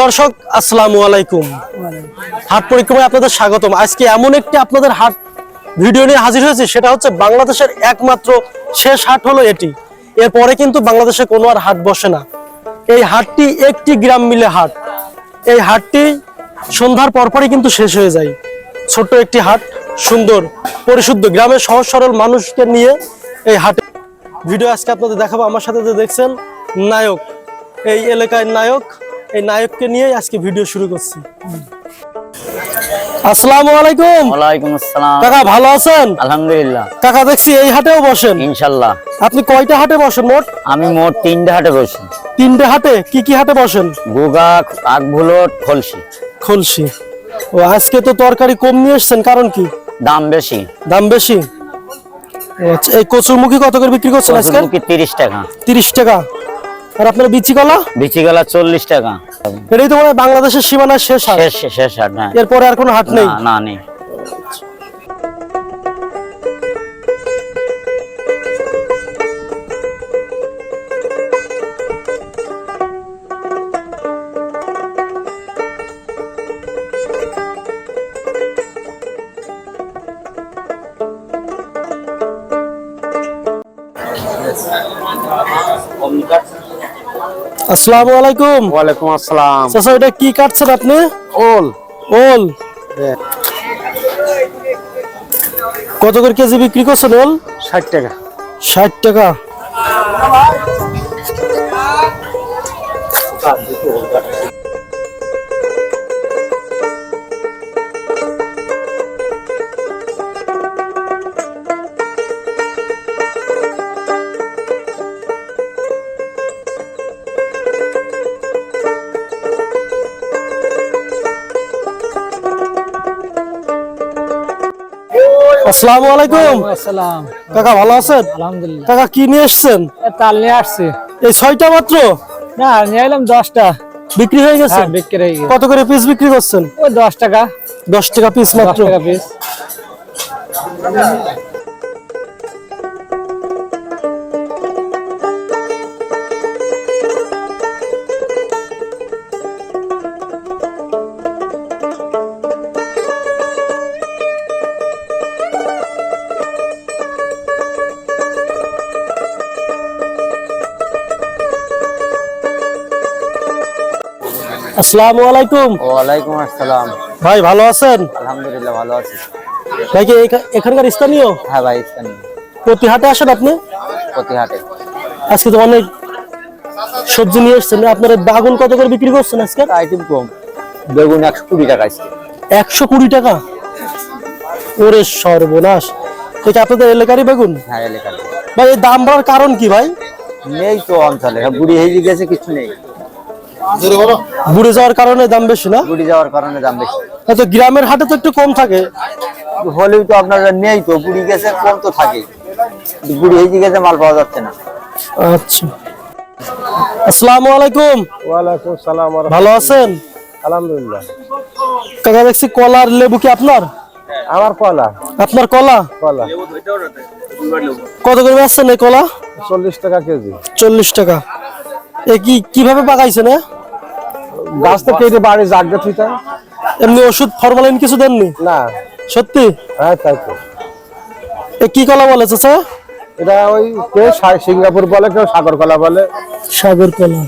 দর্শক, আসসালামু আলাইকুম। হাট পরিক্রমায় আপনাদের স্বাগতম। আজকে এমন একটি আপনাদের হাট ভিডিও নিয়ে হাজির হয়েছে, সেটা হচ্ছে বাংলাদেশের একমাত্র শেষ হাট হলো এটি। এরপরে কিন্তু বাংলাদেশে কোনো আর হাট বসে না। এই হাটটি একটি গ্রাম মিলে হাট। এই হাটটি সন্ধ্যার পরপরই কিন্তু শেষ হয়ে যায়। ছোট্ট একটি হাট, সুন্দর, পরিশুদ্ধ গ্রামের সহজ সরল মানুষকে নিয়ে এই হাটে ভিডিও আজকে আপনাদের দেখাবো। আমার সাথে যে দেখছেন, নায়ক। এই এলাকায় নায়ক এই নায়ককে নিয়ে আজকে ভিডিও শুরু করছি। আসসালামু আলাইকুম। ওয়ালাইকুম আসসালাম। কাকা ভালো আছেন? আলহামদুলিল্লাহ। কাকা দেখছি এই হাটেও বসেন। ইনশাল্লাহ। আপনি কয়টা হাটে বসেন মোট? আমি মোট তিনটে হাটে বসি। তিনটে হাটে? কি কি হাটে বসেন? গুগা আগভুলট খলসি। খলসি। ও আজকে তো তরকারি কম নিয়ে এসছেন কারণ কি? দাম বেশি। দাম বেশি? আচ্ছা, এই কচুরমুখী কত করে বিক্রি করছেন আজকে? কচুরমুখী তিরিশ টাকা। তিরিশ টাকা। আর আপনার বিচি কলা? বিচি গেলা চল্লিশ টাকা। এটাই তো মনে হয় বাংলাদেশের সীমানার শেষ হাট শেষ শেষ হাট হ্যাঁ এরপরে আর কোনো হাট নেই? না, না নেই আসসালামু আলাইকুম। ওয়ালাইকুম আসসালাম। চাচা এটা কি কাটছেন আপনি? ওল। ওল। কত করে কেজি বিক্রি করছেন ওল? ষাট টাকা। ষাট টাকা। আসসালামু আলাইকুম। আসসালাম। কাকা ভালো আছেন? আলহামদুলিল্লাহ। কাকা কি নিয়ে এসেছেন? তাল নিয়ে আসছে। এই ছয়টা মাত্র? না নিয়ে এলাম দশটা। বিক্রি হয়ে গেছে? হ্যাঁ বিক্রি হয়ে গেছে। কত করে পিস বিক্রি করছেন? ওই দশ টাকা। দশ টাকা পিস মাত্র। টাকা পিস আসসালামু আলাইকুম। ওয়ালাইকুম আসসালাম। ভাই ভালো আছেন? আলহামদুলিল্লাহ ভালো আছি। ভাই কি এখা- এখানকার স্থানীয়? হ্যাঁ ভাই স্থানীয়। প্রতি হাটে আসেন আপনি? প্রতি হাটে আজকে তো অনেক সবজি নিয়ে এসছেন। আপনার বাগুন কত করে বিক্রি করছেন আজকে? আইটেম কম। বেগুন একশো কুড়ি টাকা আছে একশো কুড়ি টাকা? ওরে সর্বনাশ। এটা আপনাদের এলাকারই বেগুন? হ্যাঁ এলাকার ভাই এই দাম বাড়ার কারণ কি ভাই? নেই তো অঞ্চলে। বুড়ি হয়ে গেছে কিছু নেই। বুড়ে যাওয়ার কারণে দাম বেশি না? বুড়ি যাওয়ার কারণে দাম বেশি। হয়তো গ্রামের হাটে তো একটু কম থাকে। হলেও তো আপনার নেই তো বুড়ি গেছে কম তো থাকে। বুড়ি হয়ে গেছে মাল পাওয়া যাচ্ছে না। আচ্ছা। আসসালামু আলাইকুম। ওয়ালাইকুম সালাম ওয়া ভালো আছেন? আলহামদুলিল্লাহ। কাকা দেখছি কলার লেবু কি আপনার? আমার কলা। আপনার কলা? কলা। কত করে বেচছেন এই কলা? চল্লিশ টাকা কেজি। চল্লিশ টাকা। এ কি কীভাবে পাকাইছেন এ? গাছ তো কেটে বাড়ি জাগবে তুই তাই এমনি ওষুধ ফরমালিন কিছু দেননি? না। সত্যি? হ্যাঁ তাই তো। এ কি কলা বলে চাচা? এটা ওই কেউ সিঙ্গাপুর বলে কেউ সাগর কলা বলে। সাগর কলা